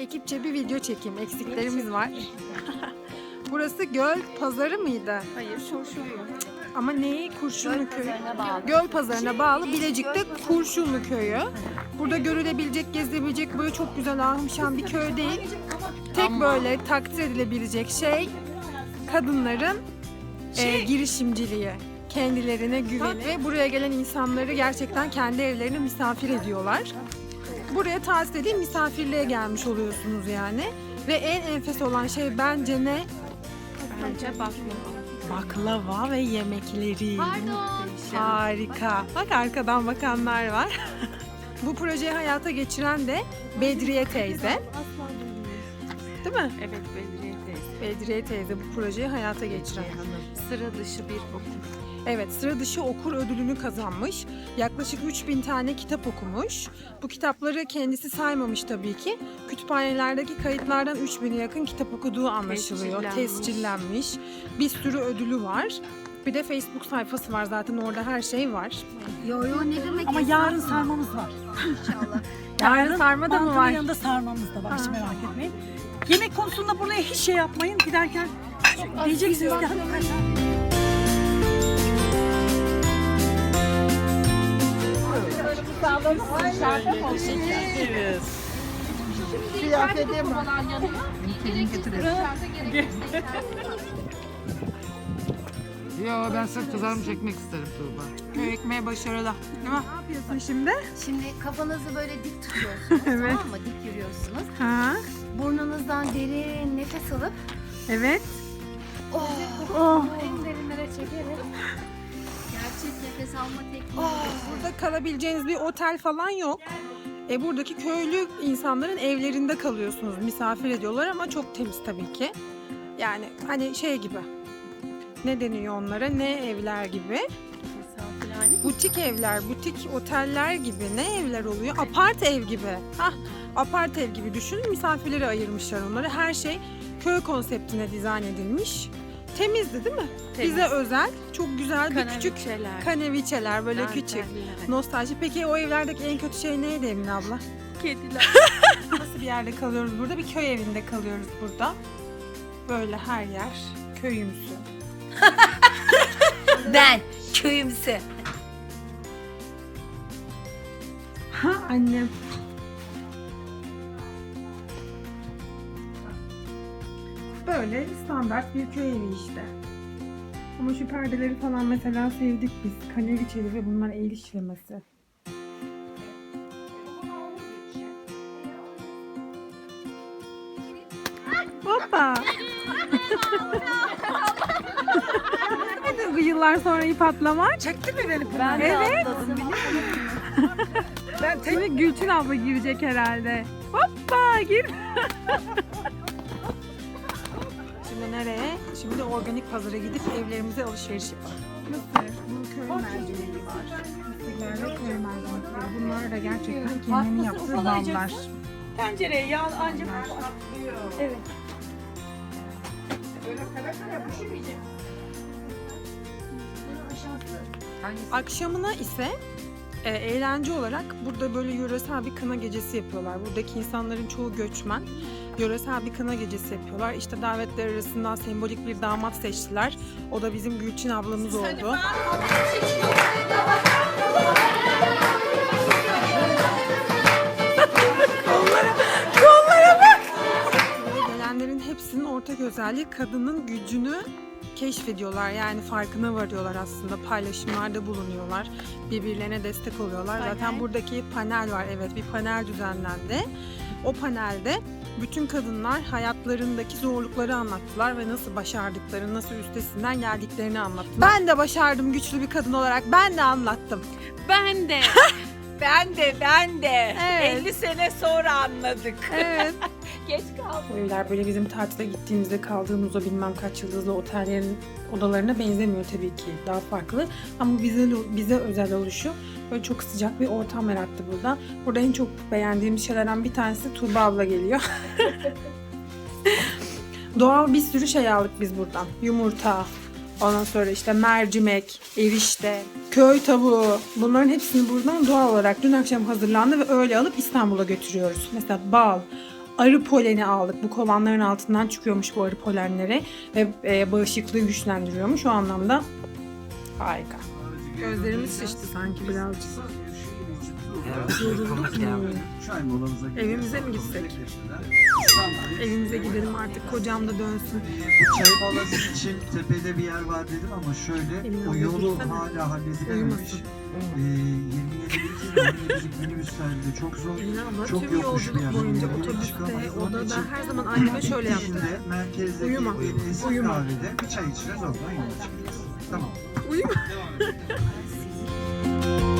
Ekipçe bir video çekeyim. Eksiklerimiz var. Burası Göl Pazarı mıydı? Hayır, Kurşunlu. Ama neyi? Kurşunlu Köyü. Pazarına bağlı. Göl Pazarı'na bağlı Bilecik'te Kurşunlu Köyü. Burada görülebilecek, gezilebilecek böyle çok güzel ahımşan bir köy değil. Tek böyle takdir edilebilecek şey kadınların e, girişimciliği. Kendilerine güveni ve buraya gelen insanları gerçekten kendi evlerine misafir ediyorlar. Buraya tatil dediğim misafirliğe gelmiş oluyorsunuz yani. Ve en enfes olan şey bence ne? Bence baklava. Baklava ve yemekleri. Pardon. Harika. Bak arkadan bakanlar var. Bu projeyi hayata geçiren de Bedriye teyze. Değil mi? Evet, Bedriye teyze. Bedriye teyze bu projeyi hayata geçiren. Sıra dışı bir okur. Evet, sıra dışı okur ödülünü kazanmış. Yaklaşık 3000 tane kitap okumuş. Bu kitapları kendisi saymamış tabii ki. Kütüphanelerdeki kayıtlardan 3000'e yakın kitap okuduğu anlaşılıyor. Tescillenmiş. Tescillenmiş. Bir sürü ödülü var. Bir de Facebook sayfası var zaten orada her şey var. Yo yo ne demek Ama yarın sarmamız var. inşallah. Yarın sarma da mı Mantının var? yanında sarmamız da var hiç merak etmeyin. Yemek konusunda buraya hiç şey yapmayın. Giderken diyeceksiniz ki hadi Yo ben sırf kızarmış ekmek isterim Tuğba. Köy ekmeği başarılı. Değil mi? Ne yapıyorsun şimdi? Şimdi kafanızı böyle dik tutuyorsunuz Evet. tamam mı? Dik yürüyorsunuz. Ha, Burnunuzdan derin nefes alıp evet. oh, Oh. en derinlere çekerek gerçek nefes alma tekniği. Burada kalabileceğiniz bir otel falan yok. E buradaki köylü insanların evlerinde kalıyorsunuz. Misafir ediyorlar ama çok temiz tabii ki. Yani hani şey gibi. Ne deniyor onlara? Ne evler gibi? Misafirhane. Butik evler, butik oteller gibi. Ne evler oluyor? Apart ev gibi. Hah, apart ev gibi düşünün. Misafirleri ayırmışlar onları. Her şey köy konseptine dizayn edilmiş. Temizdi değil mi? Temiz. Bize özel. Çok güzel bir küçük Kanaviçeler, kaneviçeler böyle küçük. danteller, Nostalji. Peki o evlerdeki en kötü şey neydi Emine abla? Kediler. Nasıl bir yerde kalıyoruz burada? Bir köy evinde kalıyoruz burada. Böyle her yer köyümsü. Ben köyümsü. Ha annem. Böyle standart bir köy evi işte. Ama şu perdeleri falan mesela sevdik biz. Kaneviçeli ve bunlar el işlemesi. Hoppa. Bu yıllar sonra ip atlama. Çekti mi beni? Ben de Evet. atladım biliyor musun? Ben tek Şimdi Gülçin abla girecek herhalde. Hoppa gir. Şimdi nereye? Şimdi organik pazara gidip evlerimize alışveriş yapalım. Mısır, bunun köy mercimeği var. Mısırlar ve köy mercimekleri. Bunlar da gerçekten kendini yaptığı ballar. ufalayacaksın. Tencereye yağ ancak Evet. Akşamına ise e, eğlence olarak burada böyle yöresel bir kına gecesi yapıyorlar. Buradaki insanların çoğu göçmen. Yöresel bir kına gecesi yapıyorlar. İşte davetler arasından sembolik bir damat seçtiler. O da bizim Gülçin ablamız oldu. Buraya gelenlerin hepsinin ortak özelliği kadının gücünü keşfediyorlar. Yani farkına varıyorlar aslında. Paylaşımlarda bulunuyorlar. Birbirlerine destek oluyorlar. Zaten buradaki panel var. Evet bir panel düzenlendi. O panelde bütün kadınlar hayatlarındaki zorlukları anlattılar ve nasıl başardıklarını, nasıl üstesinden geldiklerini anlattılar. Ben de başardım güçlü bir kadın olarak. Ben de anlattım. Ben de. Ben de ben de. Evet. 50 sene sonra anladık. Evet. Geç kaldım. Bu evler böyle bizim tatile gittiğimizde kaldığımız o bilmem kaç yıldızlı otellerin odalarına benzemiyor tabii ki. Daha farklı. Ama bize, bize özel oluşu böyle çok sıcak bir ortam yarattı burada. Burada en çok beğendiğim şeylerden bir tanesi Tuğba abla geliyor. Doğal bir sürü şey aldık biz buradan. Yumurta, ondan sonra işte mercimek, erişte, köy tavuğu. Bunların hepsini buradan doğal olarak dün akşam hazırlandı ve öyle alıp İstanbul'a götürüyoruz. Mesela bal, arı poleni aldık. Bu kovanların altından çıkıyormuş bu arı polenleri ve e, bağışıklığı güçlendiriyormuş. O anlamda harika. Gözlerimiz şişti sanki birazcık. Evimize mi gitsek? Evimize gidelim artık. Kocam da dönsün. Çay molası için tepede bir yer var dedim ama şöyle Emin o ol, yolu gitsene. hala halledilememiş. Uyumasın. Ee, 27 27 minibüslerde çok zor. Abla Çok tüm yokmuş bir yolculuk yer. boyunca Yürüyüş otobüste, çıkamayız. Onun odada için her zaman anneme şöyle yaptı. Şimdi merkezdeki Uyuma, bir eski uyuma. kahvede bir çay içeceğiz oradan yola çıkacağız. Tamam. Uyuma.